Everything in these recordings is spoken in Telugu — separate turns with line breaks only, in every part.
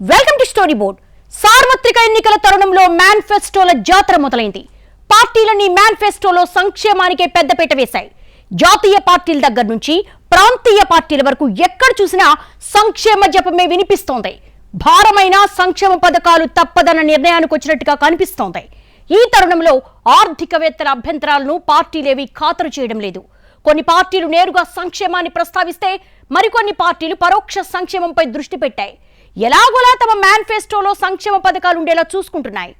వెల్కమ్ టు స్టోరీ బోర్డ్ సార్వత్రిక ఎన్నికల తరుణంలో మేనిఫెస్టోల జాతర మొదలైంది. పార్టీలన్నీ మేనిఫెస్టోలో సంక్షేమానికే పెద్దపీట వేశాయి. జాతీయ పార్టీల దగ్గర నుంచి ప్రాంతీయ పార్టీల వరకు ఎక్కడ చూసినా సంక్షేమ జపమే వినిపిస్తోంది. భారమైన సంక్షేమ పథకాలు తప్పదన్న నిర్ణయానికి వచ్చినట్టుగా కనిపిస్తోంది. ఈ తరుణంలో ఆర్థికవేత్తల అభ్యంతరాలను పార్టీలేవి ఖాతరు చేయడం లేదు. కొన్ని పార్టీలు నేరుగా సంక్షేమాన్ని ప్రస్తావిస్తే మరికొన్ని పార్టీలు పరోక్ష సంక్షేమంపై దృష్టి పెట్టాయి. ఎలాగోలా తమ మేనిఫెస్టోలో సంక్షేమ పథకాలు ఉండేలా చూసుకుంటున్నాయి.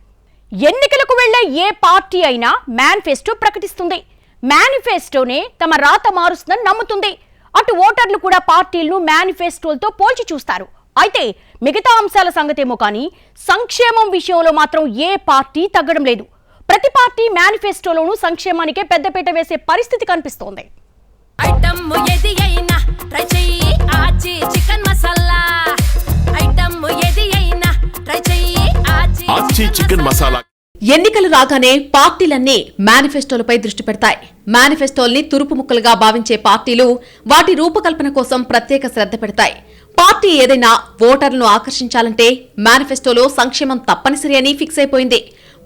ఎన్నికలకు వెళ్ళే ఏ పార్టీ అయినా మేనిఫెస్టో ప్రకటిస్తుంది. మేనిఫెస్టోనే తమ రాత మారుస్తుందని నమ్ముతుంది. అటు ఓటర్లు కూడా పార్టీలను మేనిఫెస్టోలతో పోల్చి చూస్తారు. అయితే మిగతా అంశాల సంగతేమో కానీ సంక్షేమం విషయంలో మాత్రం ఏ పార్టీ తగ్గడం లేదు. ప్రతి పార్టీ మేనిఫెస్టోలోనూ సంక్షేమానికే పెద్దపీట వేసే పరిస్థితి కనిపిస్తోంది.
ఐటమ్ ఏది అయినా ట్రై చెయ్యి ఆచి చికెన్ మసాలా.
చికెన్ మసాలా.
ఎన్నికలు రాగానే పార్టీలన్నీ మేనిఫెస్టోలపై దృష్టి పెడతాయి. మేనిఫెస్టోల్ని తురుపు ముక్కలుగా భావించే పార్టీలు వాటి రూపకల్పన కోసం ప్రత్యేక శ్రద్ధ పెడతాయి. పార్టీ ఏదైనా ఓటర్లను ఆకర్షించాలంటే మేనిఫెస్టోలో సంక్షేమం తప్పనిసరి అని ఫిక్స్ అయిపోయింది.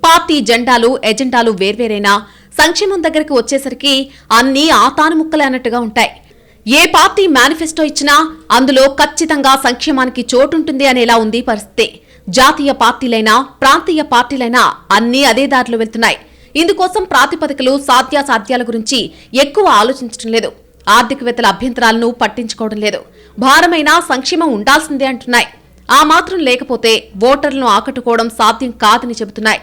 పార్టీ జెండాలు ఎజెండాలు వేర్వేరైనా సంక్షేమం దగ్గరకు వచ్చేసరికి అన్నీ ఆతాను ముక్కలే అన్నట్టుగా ఉంటాయి. ఏ పార్టీ మేనిఫెస్టో ఇచ్చినా అందులో ఖచ్చితంగా సంక్షేమానికి చోటుంటుంది అనేలా ఉంది పరిస్థితి. జాతీయ పార్టీలైనా ప్రాంతీయ పార్టీలైనా అన్నీ అదే దారిలో వెళ్తున్నాయి. ఇందుకోసం ప్రాతిపదికలు సాధ్యాసాధ్యాల గురించి ఎక్కువ ఆలోచించడం లేదు. ఆర్థికవేత్తల అభ్యంతరాలను పట్టించుకోవడం లేదు. భారమైన సంక్షేమం ఉండాల్సిందే అంటున్నాయి. ఆ మాత్రం లేకపోతే ఓటర్లను ఆకట్టుకోవడం సాధ్యం కాదని చెబుతున్నాయి.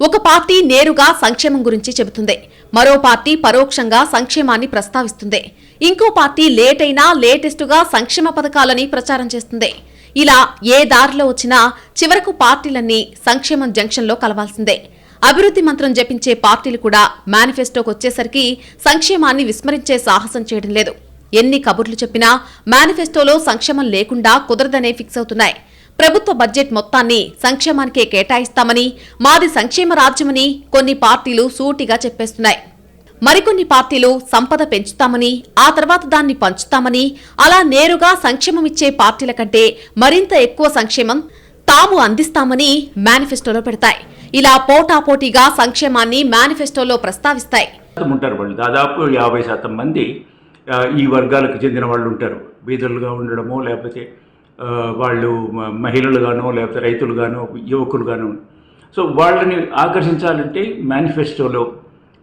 ఒక పార్టీ నేరుగా సంక్షేమం గురించి చెబుతుంది. మరో పార్టీ పరోక్షంగా సంక్షేమాన్ని ప్రస్తావిస్తుంది. ఇంకో పార్టీ లేట్ అయినా లేటెస్టుగా సంక్షేమ పథకాలని ప్రచారం చేస్తుంది. ఇలా ఏ దారిలో వచ్చినా చివరకు పార్టీలన్నీ సంక్షేమం జంక్షన్లో కలవాల్సిందే. అభివృద్ధి మంత్రం జపించే పార్టీలు కూడా మేనిఫెస్టోకు వచ్చేసరికి సంక్షేమాన్ని విస్మరించే సాహసం చేయడం లేదు. ఎన్ని కబుర్లు చెప్పినా మేనిఫెస్టోలో సంక్షేమం లేకుండా కుదరదనే ఫిక్స్ అవుతున్నాయి. ప్రభుత్వ బడ్జెట్ మొత్తాన్ని సంక్షేమానికే కేటాయిస్తామని మాది సంక్షేమ రాజ్యమని కొన్ని పార్టీలు సూటిగా చెప్పేస్తున్నాయి. మరికొన్ని పార్టీలు సంపద పెంచుతామని ఆ తర్వాత దాన్ని పంచుతామని అలా నేరుగా సంక్షేమం ఇచ్చే పార్టీల కంటే మరింత ఎక్కువ సంక్షేమం తాము అందిస్తామని మేనిఫెస్టోలో పెడతాయి. ఇలా పోటాపోటీగా సంక్షేమాన్ని మేనిఫెస్టోలో ప్రస్తావిస్తాయి.
ఉంటారు వాళ్ళు. దాదాపు యాభై శాతం మంది ఈ వర్గాలకు చెందిన వాళ్ళు ఉంటారు. బీదలుగా ఉండడమో లేకపోతే వాళ్ళు మహిళలుగానో లేకపోతే రైతులుగానో యువకులుగానో. సో వాళ్ళని ఆకర్షించాలంటే మేనిఫెస్టోలో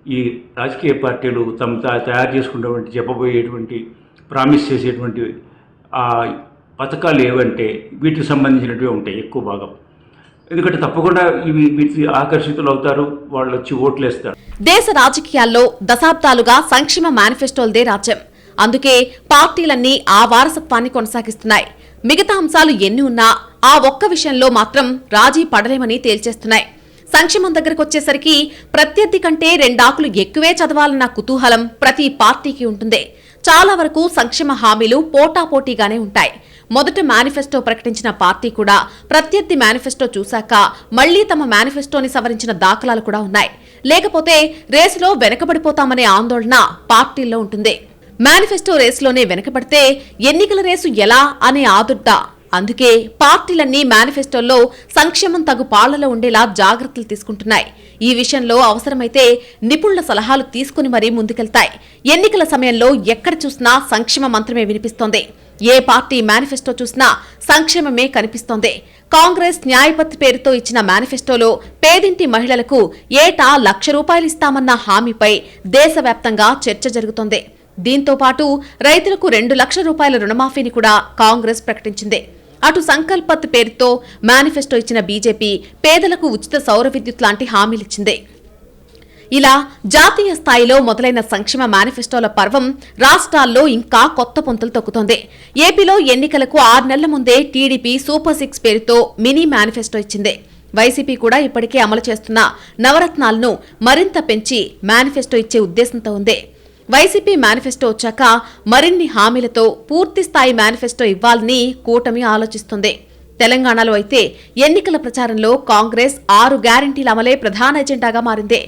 ఈ రాజకీయ పార్టీలు తమ తా- తయారు చేసుకున్నటువంటి చెప్పబోయేటువంటి ప్రామిస్ చేసేటువంటి ఆ పథకాలు ఏవంటే వీటికి సంబంధించినవి ఉంటాయి ఎక్కువ భాగం. ఎందుకంటే తప్పకుండా ఇవి వీటి ఆకర్షితులు అవుతారు వాళ్ళు వచ్చి ఓట్లేస్తారు.
దేశ రాజకీయాల్లో దశాబ్దాలుగా సంక్షేమ మేనిఫెస్టోలదే రాజ్యం. అందుకే పార్టీలన్నీ ఆ వారసత్వాన్ని కొనసాగిస్తున్నాయి. మిగతా అంశాలు ఎన్ని ఉన్నా ఆ ఒక్క విషయంలో మాత్రం రాజీ పడలేమని తేల్చేస్తున్నాయి. సంక్షేమం దగ్గరకు వచ్చేసరికి ప్రత్యర్థి కంటే రెండాకులు ఎక్కువే చదవాలన్న కుతూహలం ప్రతి పార్టీకి ఉంటుంది. చాలా వరకు సంక్షేమ హామీలు పోటాపోటీగానే ఉంటాయి. మొదట మేనిఫెస్టో ప్రకటించిన పార్టీ కూడా ప్రత్యర్థి మేనిఫెస్టో చూశాక మళ్ళీ తమ మేనిఫెస్టోని సవరించిన దాఖలాలు కూడా ఉన్నాయి. లేకపోతే రేసులో వెనకబడిపోతామనే ఆందోళన పార్టీల్లో ఉంటుంది. మేనిఫెస్టో రేసులోనే వెనకబడితే ఎన్నికల రేసు ఎలా అనే ఆదుర్ద అందుకే పార్టీలన్నీ మేనిఫెస్టోల్లో సంక్షేమం తగు పాలలో ఉండేలా జాగ్రత్తలు తీసుకుంటున్నాయి. ఈ విషయంలో అవసరమైతే నిపుణుల సలహాలు తీసుకుని మరీ ముందుకెళ్తాయి. ఎన్నికల సమయంలో ఎక్కడ చూసినా సంక్షేమ మంత్రమే వినిపిస్తోంది. ఏ పార్టీ మేనిఫెస్టో చూసినా సంక్షేమమే కనిపిస్తోంది. కాంగ్రెస్ న్యాయపత్రి పేరుతో ఇచ్చిన మేనిఫెస్టోలో పేదింటి మహిళలకు ఏటా లక్ష రూపాయలు ఇస్తామన్న హామీపై దేశవ్యాప్తంగా చర్చ జరుగుతోంది. దీంతో పాటు రైతులకు రెండు లక్షల రూపాయల రుణమాఫీని కూడా కాంగ్రెస్ ప్రకటించింది. అటు సంకల్పత్ పేరుతో మేనిఫెస్టో ఇచ్చిన బీజేపీ పేదలకు ఉచిత సౌర విద్యుత్ లాంటి హామీలిచ్చింది. ఇలా జాతీయ స్థాయిలో మొదలైన సంక్షేమ మేనిఫెస్టోల పర్వం రాష్ట్రాల్లో ఇంకా కొత్త పొంతలు తొక్కుతోంది. ఏపీలో ఎన్నికలకు ఆరు నెలల ముందే టీడీపీ సూపర్ సిక్స్ పేరుతో మినీ మేనిఫెస్టో ఇచ్చింది. వైసీపీ కూడా ఇప్పటికే అమలు చేస్తున్న నవరత్నాలను మరింత పెంచి మేనిఫెస్టో ఇచ్చే ఉద్దేశంతో ఉంది. వైసీపీ మేనిఫెస్టో వచ్చాక మరిన్ని హామీలతో పూర్తిస్థాయి మేనిఫెస్టో ఇవ్వాలని కూటమి ఆలోచిస్తుంది. తెలంగాణలో అయితే ఎన్నికల ప్రచారంలో కాంగ్రెస్ ఆరు గ్యారంటీల అమలే ప్రధాన ఎజెండాగా మారింది.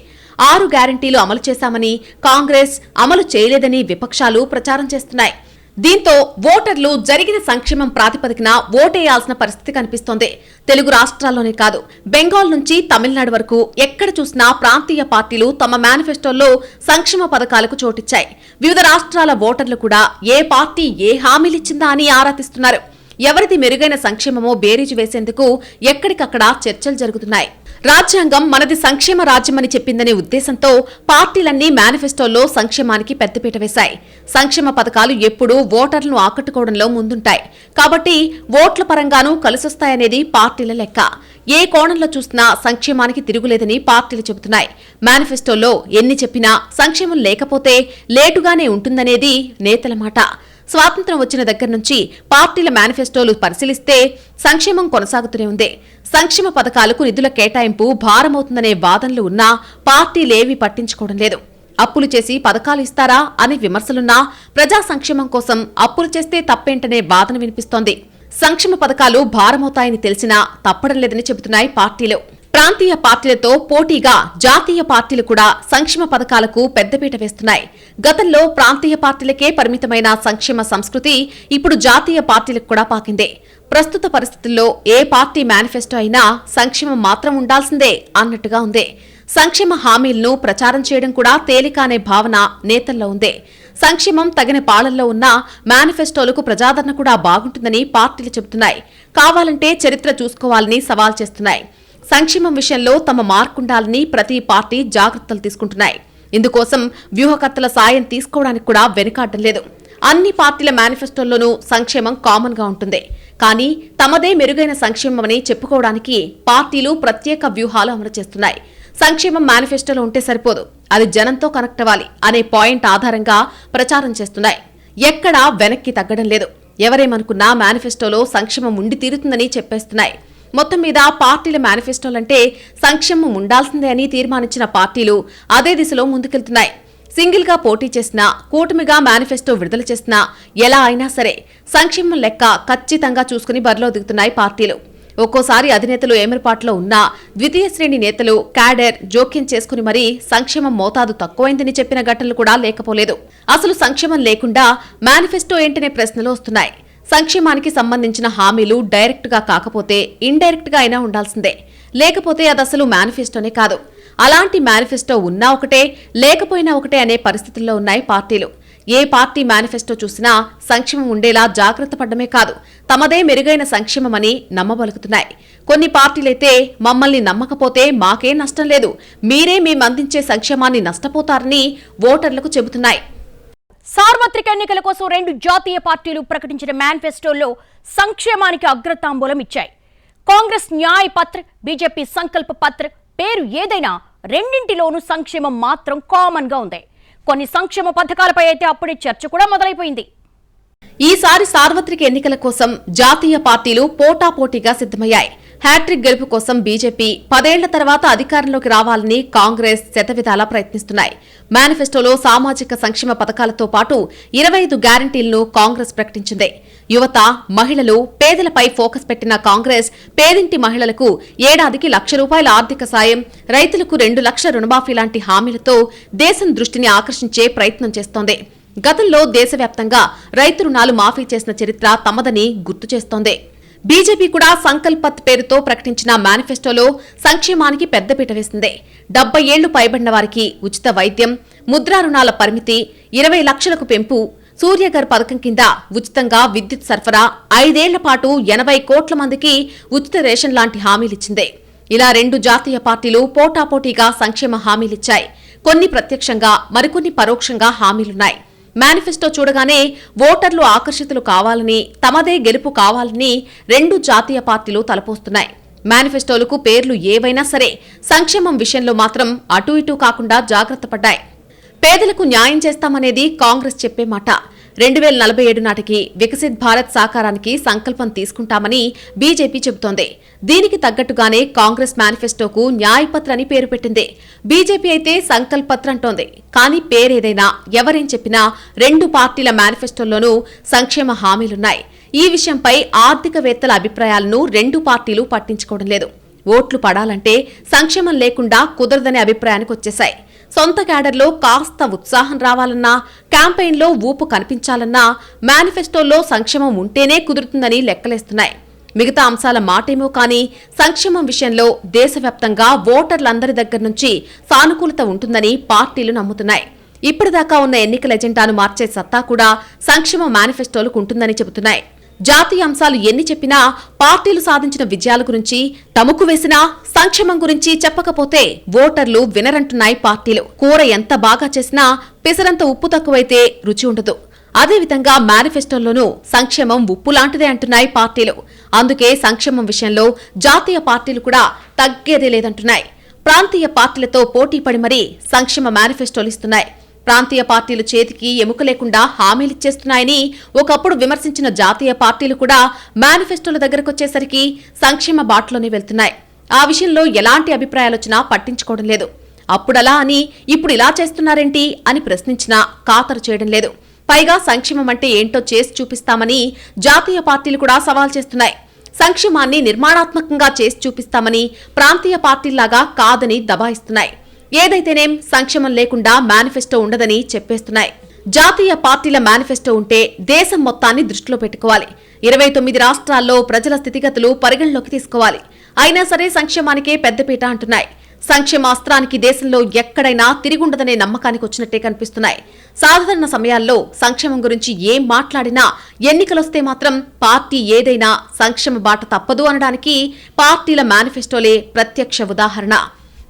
ఆరు గ్యారంటీలు అమలు చేశామని కాంగ్రెస్ అమలు చేయలేదని విపక్షాలు ప్రచారం చేస్తున్నాయి. దీంతో ఓటర్లు జరిగిన సంక్షేమం ప్రాతిపదికన ఓటేయాల్సిన పరిస్థితి కనిపిస్తోంది. తెలుగు రాష్ట్రాల్లోనే కాదు బెంగాల్ నుంచి తమిళనాడు వరకు ఎక్కడ చూసినా ప్రాంతీయ పార్టీలు తమ మేనిఫెస్టోల్లో సంక్షేమ పథకాలకు చోటిచ్చాయి. వివిధ రాష్ట్రాల ఓటర్లు కూడా ఏ పార్టీ ఏ హామీలిచ్చిందా అని ఆరా తీస్తున్నారు. ఎవరిది మెరుగైన సంక్షేమమో బేరీజు వేసేందుకు ఎక్కడికక్కడ చర్చలు జరుగుతున్నాయి. రాజ్యాంగం మనది సంక్షేమ రాజ్యమని చెప్పిందనే ఉద్దేశంతో పార్టీలన్నీ మేనిఫెస్టోల్లో సంక్షేమానికి పెద్దపీట వేశాయి. సంక్షేమ పథకాలు ఎప్పుడూ ఓటర్లను ఆకట్టుకోవడంలో ముందుంటాయి. కాబట్టి ఓట్ల పరంగానూ కలిసొస్తాయనేది పార్టీల లెక్క. ఏ కోణంలో చూసినా సంక్షేమానికి తిరుగులేదని పార్టీలు చెబుతున్నాయి. మేనిఫెస్టోలో ఎన్ని చెప్పినా సంక్షేమం లేకపోతే లేటుగానే ఉంటుందనేది నేతల మాట. స్వాతంత్ర్యం వచ్చిన దగ్గర నుంచి పార్టీల మేనిఫెస్టోలు పరిశీలిస్తే సంక్షేమం కొనసాగుతూనే ఉంది. సంక్షేమ పథకాలకు నిధుల కేటాయింపు భారమవుతుందనే వాదనలు ఉన్నా పార్టీలేవీ పట్టించుకోవడం లేదు. అప్పులు చేసి పథకాలు ఇస్తారా అనే విమర్శలున్నా ప్రజా సంక్షేమం కోసం అప్పులు చేస్తే తప్పేంటనే వాదన వినిపిస్తోంది. సంక్షేమ పథకాలు భారమవుతాయని తెలిసినా తప్పడం లేదని చెబుతున్నాయి పార్టీలు. ప్రాంతీయ పార్టీలతో పోటీగా జాతీయ పార్టీలు కూడా సంక్షేమ పథకాలకు పెద్దపీట వేస్తున్నాయి. గతంలో ప్రాంతీయ పార్టీలకే పరిమితమైన సంక్షేమ సంస్కృతి ఇప్పుడు జాతీయ పార్టీలకు కూడా పాకిందే. ప్రస్తుత పరిస్థితుల్లో ఏ పార్టీ మేనిఫెస్టో అయినా సంక్షేమం మాత్రం ఉండాల్సిందే అన్నట్టుగా ఉంది. సంక్షేమ హామీలను ప్రచారం చేయడం కూడా తేలిక అనే భావన నేతల్లో ఉంది. సంక్షేమం తగిన పాలనలో ఉన్న మేనిఫెస్టోలకు ప్రజాదరణ కూడా బాగుంటుందని పార్టీలు చెబుతున్నాయి. కావాలంటే చరిత్ర చూసుకోవాలని సవాల్ చేస్తున్నాయి. సంక్షేమం విషయంలో తమ మార్కుండాలని ప్రతి పార్టీ జాగ్రత్తలు తీసుకుంటున్నాయి. ఇందుకోసం వ్యూహకర్తల సాయం తీసుకోవడానికి కూడా వెనుకాడటం లేదు. అన్ని పార్టీల మేనిఫెస్టోల్లోనూ సంక్షేమం కామన్గా ఉంటుంది. కానీ తమదే మెరుగైన సంక్షేమమని చెప్పుకోవడానికి పార్టీలు ప్రత్యేక వ్యూహాలు అమలు చేస్తున్నాయి. సంక్షేమం మేనిఫెస్టోలో ఉంటే సరిపోదు. అది జనంతో కనెక్ట్ అవ్వాలి అనే పాయింట్ ఆధారంగా ప్రచారం చేస్తున్నాయి. ఎక్కడా వెనక్కి తగ్గడం లేదు. ఎవరేమనుకున్నా మేనిఫెస్టోలో సంక్షేమం ఉండి తీరుతుందని చెప్పేస్తున్నాయి. మొత్తం మీద పార్టీల మేనిఫెస్టోలంటే సంక్షేమం ఉండాల్సిందే అని తీర్మానించిన పార్టీలు అదే దిశలో ముందుకెళ్తున్నాయి. సింగిల్గా పోటీ చేసినా కూటమిగా మేనిఫెస్టో విడుదల చేసినా ఎలా అయినా సరే సంక్షేమం లెక్క ఖచ్చితంగా చూసుకుని బరిలో దిగుతున్నాయి పార్టీలు. ఒక్కోసారి అధినేతలు ఏమరపాట్లో ఉన్నా ద్వితీయ శ్రేణి నేతలు క్యాడర్ జోక్యం చేసుకుని మరీ సంక్షేమం మోతాదు తక్కువైందని చెప్పిన ఘటనలు కూడా లేకపోలేదు. అసలు సంక్షేమం లేకుండా మేనిఫెస్టో ఏంటనే ప్రశ్నలు వస్తున్నాయి. సంక్షేమానికి సంబంధించిన హామీలు డైరెక్ట్గా కాకపోతే ఇండైరెక్ట్గా అయినా ఉండాల్సిందే. లేకపోతే అది అసలు మేనిఫెస్టోనే కాదు. అలాంటి మేనిఫెస్టో ఉన్నా ఒకటే లేకపోయినా ఒకటే అనే పరిస్థితుల్లో ఉన్నాయి పార్టీలు. ఏ పార్టీ మేనిఫెస్టో చూసినా సంక్షేమం ఉండేలా జాగ్రత్త పడ్డమే కాదు. తమదే మెరుగైన సంక్షేమమని నమ్మబలుకుతున్నాయి. కొన్ని పార్టీలైతే మమ్మల్ని నమ్మకపోతే మాకే నష్టం లేదు. మీరే మేమందించే సంక్షేమాన్ని నష్టపోతారని ఓటర్లకు చెబుతున్నాయి.
సార్వత్రిక ఎన్నికల కోసం రెండు జాతీయ పార్టీలు ప్రకటించిన మేనిఫెస్టోల్లో సంక్షేమానికి అగ్రతాంబూలం ఇచ్చాయి. కాంగ్రెస్ న్యాయ పత్ర బీజేపీ సంకల్ప పత్ర పేరు ఏదైనా రెండింటిలోనూ సంక్షేమం మాత్రం కామన్గా ఉంది. కొన్ని సంక్షేమ పథకాలపై అయితే అప్పుడే చర్చ కూడా మొదలైపోయింది.
ఈసారి సార్వత్రిక ఎన్నికల కోసం జాతీయ పార్టీలు పోటాపోటీగా సిద్ధమయ్యాయి. హ్యాట్రిక్ గెలుపు కోసం బీజేపీ పదేళ్ళ తర్వాత అధికారంలోకి రావాలని కాంగ్రెస్ శతవిధాలా ప్రయత్నిస్తున్నాయి. మేనిఫెస్టోలో సామాజిక సంక్షేమ పథకాలతో పాటు ఇరవై ఐదు గ్యారంటీలను కాంగ్రెస్ ప్రకటించింది. యువత మహిళలు పేదలపై ఫోకస్ పెట్టిన కాంగ్రెస్ పేదింటి మహిళలకు ఏడాదికి లక్ష రూపాయల ఆర్థిక సాయం రైతులకు రెండు లక్షల రుణమాఫీ లాంటి హామీలతో దేశం దృష్టిని ఆకర్షించే ప్రయత్నం చేస్తోంది. గతంలో దేశవ్యాప్తంగా రైతు రుణాలు మాఫీ చేసిన చరిత్ర తమదని గుర్తు చేస్తోంది. బీజేపీ కూడా సంకల్పత్ పేరుతో ప్రకటించిన మేనిఫెస్టోలో సంక్షేమానికి పెద్దపీట వేసింది. డెబ్బై ఏళ్ళు పైబడిన వారికి ఉచిత వైద్యం ముద్రా రుణాల పరిమితి ఇరవై లక్షలకు పెంపు సూర్యగర్ పథకం కింద ఉచితంగా విద్యుత్ సరఫరా ఐదేళ్ళ పాటు ఎనభై కోట్ల మందికి ఉచిత రేషన్ లాంటి హామీలిచ్చింది. ఇలా రెండు జాతీయ పార్టీలు పోటాపోటీగా సంక్షేమ హామీలిచ్చాయి. కొన్ని ప్రత్యక్షంగా మరికొన్ని పరోక్షంగా హామీలున్నాయి. మేనిఫెస్టో చూడగానే ఓటర్లు ఆకర్షితులు కావాలని తమదే గెలుపు కావాలని రెండు జాతీయ పార్టీలు తలపోస్తున్నాయి. మేనిఫెస్టోలకు పేర్లు ఏవైనా సరే సంక్షేమం విషయంలో మాత్రం అటూ ఇటూ కాకుండా జాగ్రత్త పడ్డాయి. పేదలకు న్యాయం చేస్తామనేది కాంగ్రెస్ చెప్పే మాట. రెండు వేల నలభై ఏడు నాటికి వికసిత్ భారత్ సాకారానికి సంకల్పం తీసుకుంటామని బీజేపీ చెబుతోంది. దీనికి తగ్గట్టుగానే కాంగ్రెస్ మేనిఫెస్టోకు న్యాయపత్ర అని పేరు పెట్టింది. బీజేపీ అయితే సంకల్పత్ర అంటోంది. కానీ పేరేదైనా ఎవరేం చెప్పినా రెండు పార్టీల మేనిఫెస్టోల్లోనూ సంక్షేమ హామీలున్నాయి. ఈ విషయంపై ఆర్థికవేత్తల అభిప్రాయాలను రెండు పార్టీలు పట్టించుకోవడం లేదు. ఓట్లు పడాలంటే సంక్షేమం లేకుండా కుదరదనే అభిప్రాయానికి వచ్చేశాయి సొంత క్యాడర్లో కాస్త ఉత్సాహం రావాలన్నా క్యాంపెయిన్లో ఊపు కనిపించాలన్నా మేనిఫెస్టోలో సంక్షేమం ఉంటేనే కుదురుతుందని లెక్కలేస్తున్నాయి. మిగతా అంశాల మాటేమో కానీ సంక్షేమం విషయంలో దేశవ్యాప్తంగా ఓటర్లందరి దగ్గర నుంచి సానుకూలత ఉంటుందని పార్టీలు నమ్ముతున్నాయి. ఇప్పటిదాకా ఉన్న ఎన్నికల ఎజెండాను మార్చే సత్తా కూడా సంక్షేమ మేనిఫెస్టోలకు ఉంటుందని చెబుతున్నాయి. జాతీయ అంశాలు ఎన్ని చెప్పినా పార్టీలు సాధించిన విజయాల గురించి తమకు వేసిన సంక్షేమం గురించి చెప్పకపోతే ఓటర్లు వినరంటున్నాయి పార్టీలు. కూర ఎంత బాగా చేసినా పిసరంత ఉప్పు తక్కువైతే రుచి ఉండదు. అదేవిధంగా మేనిఫెస్టోల్లోనూ సంక్షేమం ఉప్పు లాంటిదే అంటున్నాయి పార్టీలు. అందుకే సంక్షేమం విషయంలో జాతీయ పార్టీలు కూడా తగ్గేదే లేదంటున్నాయి. ప్రాంతీయ పార్టీలతో పోటీ పడి మరీ సంక్షేమ మేనిఫెస్టోలు ఇస్తున్నాయి. ప్రాంతీయ పార్టీలు చేతికి ఎముక లేకుండా హామీలిచ్చేస్తున్నాయని ఒకప్పుడు విమర్శించిన జాతీయ పార్టీలు కూడా మేనిఫెస్టోల దగ్గరకొచ్చేసరికి సంక్షేమ బాటలోనే వెళ్తున్నాయి. ఆ విషయంలో ఎలాంటి అభిప్రాయాలొచ్చినా పట్టించుకోవడం లేదు. అప్పుడలా అని ఇప్పుడు ఇలా చేస్తున్నారేంటి అని ప్రశ్నించినా ఖాతరు చేయడం లేదు. పైగా సంక్షేమం అంటే ఏంటో చేసి చూపిస్తామని జాతీయ పార్టీలు కూడా సవాల్ చేస్తున్నాయి. సంక్షేమాన్ని నిర్మాణాత్మకంగా చేసి చూపిస్తామని ప్రాంతీయ పార్టీల్లాగా కాదని దబాయిస్తున్నాయి. ఏదైతేనేం సంక్షేమం లేకుండా మేనిఫెస్టో ఉండదని చెప్పేస్తున్నాయి. జాతీయ పార్టీల మేనిఫెస్టో ఉంటే దేశం మొత్తాన్ని దృష్టిలో పెట్టుకోవాలి. ఇరవై తొమ్మిది రాష్ట్రాల్లో ప్రజల స్థితిగతులు పరిగణలోకి తీసుకోవాలి. అయినా సరే సంక్షేమానికే పెద్దపీట అంటున్నాయి. సంక్షేమాస్త్రానికి దేశంలో ఎక్కడైనా తిరిగుండదనే నమ్మకానికి వచ్చినట్టే కనిపిస్తున్నాయి. సాధారణ సమయాల్లో సంక్షేమం గురించి ఏం మాట్లాడినా ఎన్నికలొస్తే మాత్రం పార్టీ ఏదైనా సంక్షేమ బాట తప్పదు అనడానికి పార్టీల మేనిఫెస్టోలే ప్రత్యక్ష ఉదాహరణ.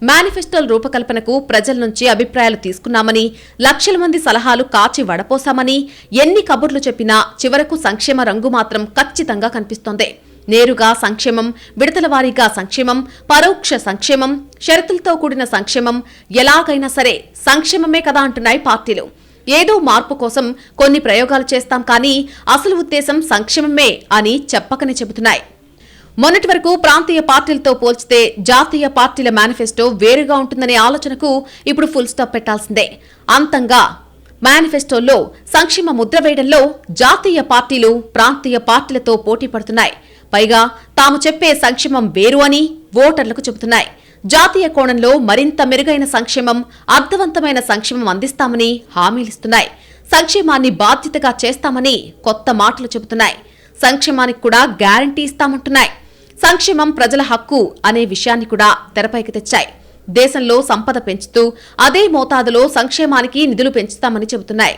మేనిఫెస్టోల రూపకల్పనకు ప్రజల నుంచి అభిప్రాయాలు తీసుకున్నామని లక్షల మంది సలహాలు కాచి వడపోశామని ఎన్ని కబుర్లు చెప్పినా చివరకు సంక్షేమ రంగు మాత్రం ఖచ్చితంగా కనిపిస్తోంది. నేరుగా సంక్షేమం విడతల వారీగా సంక్షేమం పరోక్ష సంక్షేమం షరతులతో కూడిన సంక్షేమం ఎలాగైనా సరే సంక్షేమమే కదా అంటున్నాయి పార్టీలు. ఏదో మార్పు కోసం కొన్ని ప్రయోగాలు చేస్తాం కానీ అసలు ఉద్దేశం సంక్షేమమే అని చెప్పకనే చెబుతున్నాయి. మొన్నటి వరకు ప్రాంతీయ పార్టీలతో పోల్చితే జాతీయ పార్టీల మేనిఫెస్టో వేరుగా ఉంటుందనే ఆలోచనకు ఇప్పుడు ఫుల్ స్టాప్ పెట్టాల్సిందే. అంతంగా మేనిఫెస్టోల్లో సంక్షేమ ముద్ర వేయడంలో జాతీయ పార్టీలు ప్రాంతీయ పార్టీలతో పోటీ పడుతున్నాయి. పైగా తాము చెప్పే సంక్షేమం వేరు అని ఓటర్లకు చెబుతున్నాయి. జాతీయ కోణంలో మరింత మెరుగైన సంక్షేమం అర్థవంతమైన సంక్షేమం అందిస్తామని హామీలిస్తున్నాయి సంక్షేమాన్ని బాధ్యతగా చేస్తామని కొత్త మాటలు చెబుతున్నాయి. సంక్షేమానికి కూడా గ్యారంటీ ఇస్తామంటున్నాయి. సంక్షేమం ప్రజల హక్కు అనే విషయాన్ని కూడా తెరపైకి తెచ్చాయి. దేశంలో సంపద పెంచుతూ అదే మోతాదులో సంక్షేమానికి నిధులు పెంచుతామని చెబుతున్నాయి.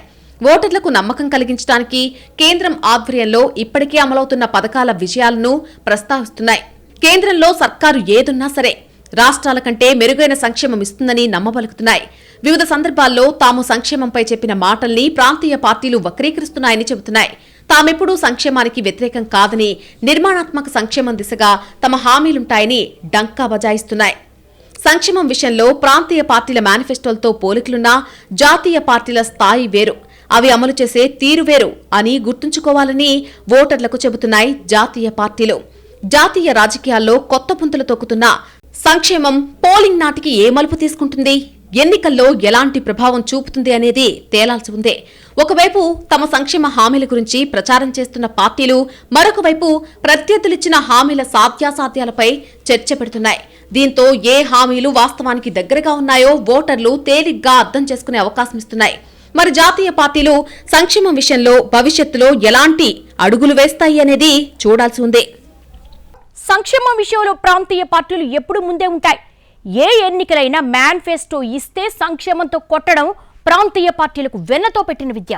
ఓటర్లకు నమ్మకం కలిగించడానికి కేంద్రం ఆధ్వర్యంలో ఇప్పటికే అమలవుతున్న పథకాల విజయాలను ప్రస్తావిస్తున్నాయి. కేంద్రంలో సర్కారు ఏదున్నా సరే రాష్ట్రాల కంటే మెరుగైన సంక్షేమం ఇస్తుందని నమ్మబలుకుతున్నాయి. వివిధ సందర్భాల్లో తాము సంక్షేమంపై చెప్పిన మాటల్ని ప్రాంతీయ పార్టీలు వక్రీకరిస్తున్నాయని చెబుతున్నాయి. తామెప్పుడూ సంక్షేమానికి వ్యతిరేకం కాదని నిర్మాణాత్మక సంక్షేమం దిశగా తమ హామీలుంటాయని డంకా బజాయిస్తున్నాయి. సంక్షేమం విషయంలో ప్రాంతీయ పార్టీల మేనిఫెస్టోలతో పోలికలున్నా జాతీయ పార్టీల స్థాయి వేరు. అవి అమలు చేసే తీరు వేరు అని గుర్తుంచుకోవాలని ఓటర్లకు చెబుతున్నాయి జాతీయ పార్టీలు. జాతీయ రాజకీయాల్లో కొత్త పుంతలు తొక్కుతున్న సంక్షేమం పోలింగ్ నాటికి ఏ మలుపు తీసుకుంటుంది? ఎన్నికల్లో ఎలాంటి ప్రభావం చూపుతుంది అనేది తేలాల్సి ఉంది. ఒకవైపు తమ సంక్షేమ హామీల గురించి ప్రచారం చేస్తున్న పార్టీలు మరొక వైపు ప్రత్యర్థులిచ్చిన హామీల సాధ్యాసాధ్యాలపై చర్చ పెడుతున్నాయి. దీంతో ఏ హామీలు వాస్తవానికి దగ్గరగా ఉన్నాయో ఓటర్లు తేలిగ్గా అర్థం చేసుకునే అవకాశం ఇస్తున్నాయి. మరి జాతీయ పార్టీలు సంక్షేమం విషయంలో భవిష్యత్తులో ఎలాంటి అడుగులు వేస్తాయి అనేది చూడాల్సి ఉంది.
సంక్షేమం విషయంలో ప్రాంతీయ పార్టీలు ఎప్పుడు ముందే ఉంటాయి. ఏ ఎన్నికలైనా మేనిఫెస్టో ఇస్తే సంక్షేమంతో కొట్టడం ప్రాంతీయ పార్టీలకు వెన్నతో పెట్టిన విద్య.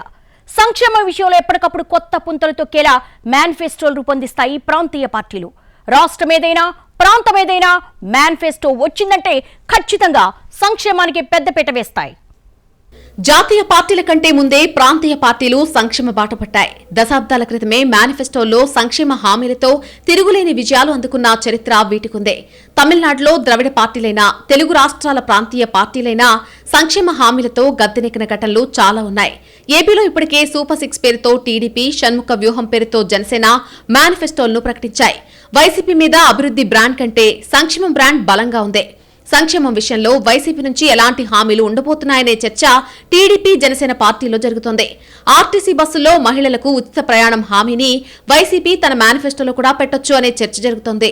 సంక్షేమ విషయంలో ఎప్పటికప్పుడు కొత్త పుంతలు తొక్కేలా మేనిఫెస్టోలు రూపొందిస్తాయి ప్రాంతీయ పార్టీలు. రాష్ట్రం ఏదైనా ప్రాంతం ఏదైనా మేనిఫెస్టో వచ్చిందంటే ఖచ్చితంగా సంక్షేమానికి పెద్దపీట వేస్తాయి.
జాతీయ పార్టీల కంటే ముందే ప్రాంతీయ పార్టీలు సంక్షేమ బాట పట్టాయి. దశాబ్దాల క్రితమే మేనిఫెస్టోలో సంక్షేమ హామీలతో తిరుగులేని విజయాలు అందుకున్న చరిత్ర వీటికుందే. తమిళనాడులో ద్రవిడ పార్టీలైనా తెలుగు రాష్ట్రాల ప్రాంతీయ పార్టీలైనా సంక్షేమ హామీలతో గద్దెనెక్కిన ఘటనలు చాలా ఉన్నాయి. ఏపీలో ఇప్పటికే సూపర్ సిక్స్ పేరుతో టీడీపీ షణ్ముఖ వ్యూహం పేరుతో జనసేన మేనిఫెస్టోలను ప్రకటించాయి. వైసీపీ మీద అభివృద్ధి బ్రాండ్ కంటే సంక్షేమం బ్రాండ్ బలంగా ఉంది. సంక్షేమం విషయంలో వైసీపీ నుంచి ఎలాంటి హామీలు ఉండబోతున్నాయనే చర్చ టీడీపీ జనసేన పార్టీలో జరుగుతోంది. ఆర్టీసీ బస్సుల్లో మహిళలకు ఉచిత ప్రయాణం హామీని వైసీపీ తన మేనిఫెస్టోలో కూడా పెట్టొచ్చు అనే చర్చ జరుగుతోంది.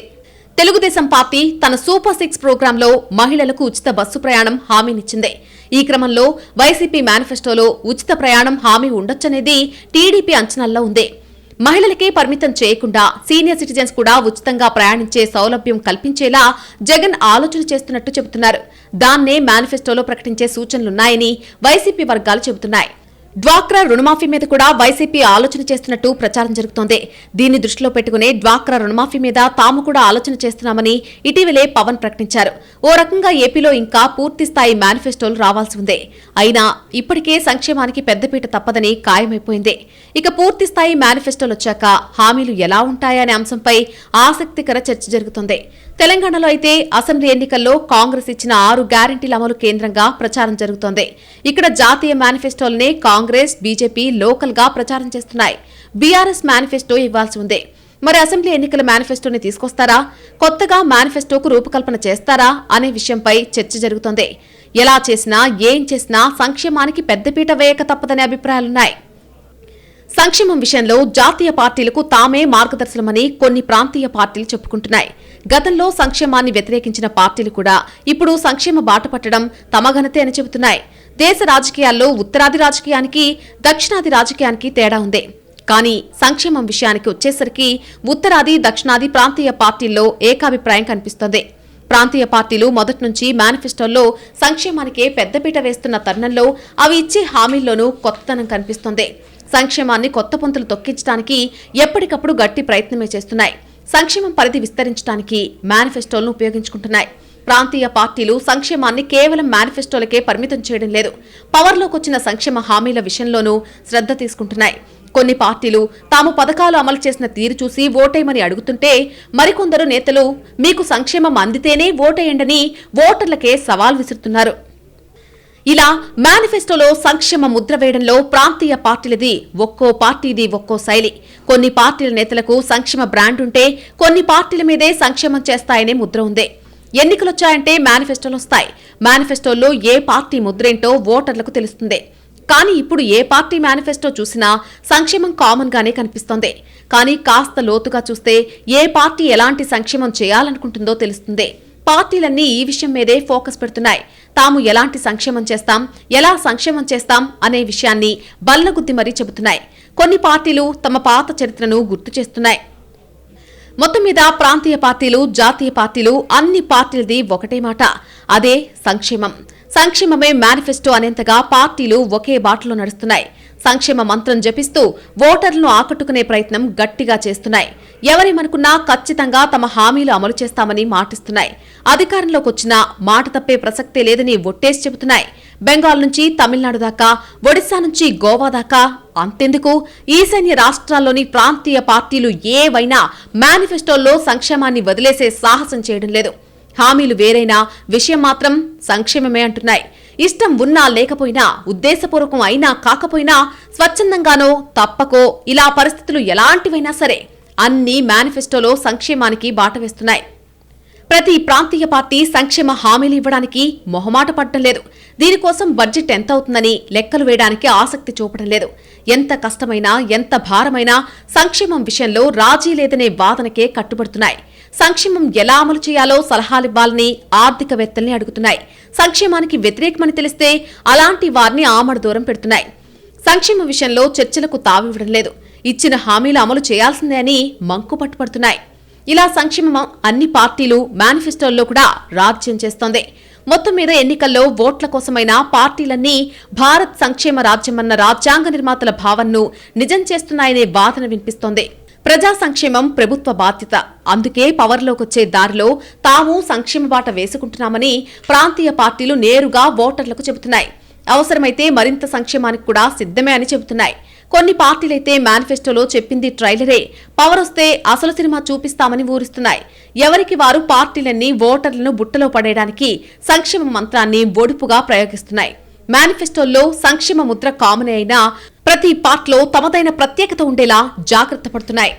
తెలుగుదేశం పార్టీ తన సూపర్ సిక్స్ ప్రోగ్రాంలో మహిళలకు ఉచిత బస్సు ప్రయాణం హామీనిచ్చింది. ఈ క్రమంలో వైసీపీ మేనిఫెస్టోలో ఉచిత ప్రయాణం హామీ ఉండొచ్చనేది టీడీపీ అంచనాల్లో ఉంది. మహిళలకే పరిమితం చేయకుండా సీనియర్ సిటిజన్స్ కూడా ఉచితంగా ప్రయాణించే సౌలభ్యం కల్పించేలా జగన్ ఆలోచన చేస్తున్నట్టు చెబుతున్నారు. దాన్నే మేనిఫెస్టోలో ప్రకటించే సూచనలున్నాయని వైసీపీ వర్గాలు చెబుతున్నాయి. డ్వాక్రా రుణమాఫీ మీద కూడా వైసీపీ ఆలోచన చేస్తున్నట్టు ప్రచారం జరుగుతోంది. దీన్ని దృష్టిలో పెట్టుకునే డ్వాక్రా రుణమాఫీ మీద తాము కూడా ఆలోచన చేస్తున్నామని ఇటీవలే పవన్ ప్రకటించారు. ఓ రకంగా ఏపీలో ఇంకా పూర్తి స్థాయి మేనిఫెస్టోలు రావాల్సి ఉంది. అయినా ఇప్పటికే సంక్షేమానికి పెద్దపీట తప్పదని ఖాయమైపోయింది. ఇక పూర్తి స్థాయి మేనిఫెస్టోలు వచ్చాక హామీలు ఎలా ఉంటాయనే అంశంపై ఆసక్తికర చర్చ జరుగుతోంది. తెలంగాణలో అయితే అసెంబ్లీ ఎన్నికల్లో కాంగ్రెస్ ఇచ్చిన ఆరు గ్యారంటీల అమలు కేంద్రంగా ప్రచారం జరుగుతోంది. ఇక్కడ జాతీయ మేనిఫెస్టోలనే కాంగ్రెస్ బీజేపీ లోకల్గా ప్రచారం చేస్తున్నాయి. బీఆర్ఎస్ మేనిఫెస్టో ఇవ్వాల్సి ఉంది. మరి అసెంబ్లీ ఎన్నికల మేనిఫెస్టోని తీసుకొస్తారా? కొత్తగా మేనిఫెస్టోకు రూపకల్పన చేస్తారా అనే విషయంపై చర్చ జరుగుతోంది. ఎలా చేసినా ఏం చేసినా సంక్షేమానికి పెద్దపీట వేయక తప్పదనే అభిప్రాయాలున్నాయి. సంక్షేమం విషయంలో జాతీయ పార్టీలకు తామే మార్గదర్శనమని కొన్ని ప్రాంతీయ పార్టీలు చెప్పుకుంటున్నాయి. గతంలో సంక్షేమాన్ని వ్యతిరేకించిన పార్టీలు కూడా ఇప్పుడు సంక్షేమ బాట పట్టడం తమ ఘనతే అని చెబుతున్నాయి. దేశ రాజకీయాల్లో ఉత్తరాది రాజకీయానికి దక్షిణాది రాజకీయానికి తేడా ఉంది. కానీ సంక్షేమం విషయానికి వచ్చేసరికి ఉత్తరాది దక్షిణాది ప్రాంతీయ పార్టీల్లో ఏకాభిప్రాయం కనిపిస్తోంది. ప్రాంతీయ పార్టీలు మొదటి నుంచి మేనిఫెస్టోల్లో సంక్షేమానికే పెద్దపీట వేస్తున్న తరుణంలో అవి ఇచ్చే హామీల్లోనూ కొత్తతనం కనిపిస్తోంది. సంక్షేమాన్ని కొత్త పంతులు తొక్కించడానికి ఎప్పటికప్పుడు గట్టి ప్రయత్నమే చేస్తున్నాయి. సంక్షేమం పరిధి విస్తరించడానికి మేనిఫెస్టోలను ఉపయోగించుకుంటున్నాయి. ప్రాంతీయ పార్టీలు సంక్షేమాన్ని కేవలం మేనిఫెస్టోలకే పరిమితం చేయడం లేదు. పవర్లోకి వచ్చిన సంక్షేమ హామీల విషయంలోనూ శ్రద్ధ తీసుకుంటున్నాయి. కొన్ని పార్టీలు తాము పథకాలు అమలు చేసిన తీరు చూసి ఓటేయమని అడుగుతుంటే మరికొందరు నేతలు మీకు సంక్షేమం అందితేనే ఓటేయండని ఓటర్లకే సవాల్ విసురుతున్నారు. ఇలా మేనిఫెస్టోలో సంక్షేమ ముద్ర వేయడంలో ప్రాంతీయ పార్టీలది ఒక్కో పార్టీది ఒక్కో శైలి. కొన్ని పార్టీల నేతలకు సంక్షేమ బ్రాండ్ ఉంటే కొన్ని పార్టీల మీదే సంక్షేమం చేస్తాయనే ముద్ర ఉంది. ఎన్నికలొచ్చాయంటే మేనిఫెస్టోలు వస్తాయి. మేనిఫెస్టోల్లో ఏ పార్టీ ముద్రేంటో ఓటర్లకు తెలుస్తుంది. కానీ ఇప్పుడు ఏ పార్టీ మేనిఫెస్టో చూసినా సంక్షేమం కామన్ గానే కనిపిస్తోంది. కానీ కాస్త లోతుగా చూస్తే ఏ పార్టీ ఎలాంటి సంక్షేమం చేయాలనుకుంటుందో తెలుస్తుంది. పార్టీలన్నీ ఈ విషయం మీదే ఫోకస్ పెడుతున్నాయి. తాము ఎలాంటి సంక్షేమం చేస్తాం? ఎలా సంక్షేమం చేస్తాం? అనే విషయాన్ని బల్లగుద్ది మరీ చెబుతున్నాయి. కొన్ని పార్టీలు తమ పాత చరిత్రను గుర్తు చేస్తున్నాయి. మొత్తం మీద ప్రాంతీయ పార్టీలు జాతీయ పార్టీలు అన్ని పార్టీలది ఒకటే మాట. అదే సంక్షేమం. సంక్షేమమే మేనిఫెస్టో అనేంతగా పార్టీలు ఒకే బాటలో నడుస్తున్నాయి. సంక్షేమ మంత్రం జపిస్తూ ఓటర్లను ఆకట్టుకునే ప్రయత్నం గట్టిగా చేస్తున్నాయి. ఎవరేమనుకున్నా ఖచ్చితంగా తమ హామీలు అమలు చేస్తామని మాటిస్తున్నాయి. అధికారంలోకి వచ్చినా మాట తప్పే ప్రసక్తే లేదని ఒట్టేసి చెబుతున్నాయి. బెంగాల్ నుంచి తమిళనాడు దాకా ఒడిశా నుంచి గోవా దాకా అంతెందుకు? ఈశాన్య రాష్ట్రాల్లోని ప్రాంతీయ పార్టీలు ఏవైనా మేనిఫెస్టోల్లో సంక్షేమాన్ని వదిలేసే సాహసం చేయడం లేదు. హామీలు వేరైనా విషయం మాత్రం సంక్షేమమే అంటున్నాయి. ఇష్టం ఉన్నా లేకపోయినా ఉద్దేశపూర్వకం అయినా కాకపోయినా స్వచ్ఛందంగానో తప్పకో ఇలా పరిస్థితులు ఎలాంటివైనా సరే అన్నీ మేనిఫెస్టోలో సంక్షేమానికి బాట వేస్తున్నాయి. ప్రతి ప్రాంతీయ పార్టీ సంక్షేమ హామీలు ఇవ్వడానికి మొహమాట పడటం లేదు. దీనికోసం బడ్జెట్ ఎంత అవుతుందని లెక్కలు వేయడానికి ఆసక్తి చూపడం లేదు. ఎంత కష్టమైనా ఎంత భారమైనా సంక్షేమం విషయంలో రాజీ లేదనే వాదనకే కట్టుబడుతున్నాయి. సంక్షేమం ఎలా అమలు చేయాలో సలహాలివ్వాలని ఆర్థికవేత్తల్ని అడుగుతున్నాయి. సంక్షేమానికి వ్యతిరేకమని తెలిస్తే అలాంటి వారిని ఆమడ దూరం పెడుతున్నాయి. సంక్షేమ విషయంలో చర్చలకు తావివ్వడం లేదు. ఇచ్చిన హామీలు అమలు చేయాల్సిందే అని మంకు పట్టుపడుతున్నాయి ఇలా సంక్షేమం అన్ని పార్టీలు మేనిఫెస్టోల్లో కూడా రాజ్యం చేస్తోంది. మొత్తం మీద ఎన్నికల్లో ఓట్ల కోసమైన పార్టీలన్నీ భారత్ సంక్షేమ రాజ్యమన్న రాజ్యాంగ నిర్మాతల భావనను నిజం చేస్తున్నాయనే వాదన వినిపిస్తోంది. ప్రజా సంక్షేమం ప్రభుత్వ బాధ్యత. అందుకే పవర్లోకొచ్చే దారిలో తాము సంక్షేమ బాట వేసుకుంటున్నామని ప్రాంతీయ పార్టీలు నేరుగా ఓటర్లకు చెబుతున్నాయి. అవసరమైతే మరింత సంక్షేమానికి కూడా సిద్ధమే అని చెబుతున్నాయి. కొన్ని పార్టీలైతే మేనిఫెస్టోలో చెప్పింది ట్రైలరే. పవర్ వస్తే అసలు సినిమా చూపిస్తామని ఊరిస్తున్నాయి. ఎవరికి వారు పార్టీలన్నీ ఓటర్లను బుట్టలో పడేయడానికి సంక్షేమ మంత్రాన్ని ఒడుపుగా ప్రయోగిస్తున్నాయి. మేనిఫెస్టోల్లో సంక్షేమ ముద్ర కామనే అయినా ప్రతి పార్ట్లో తమదైన ప్రత్యేకత ఉండేలా జాగ్రత్త పడుతున్నాయి.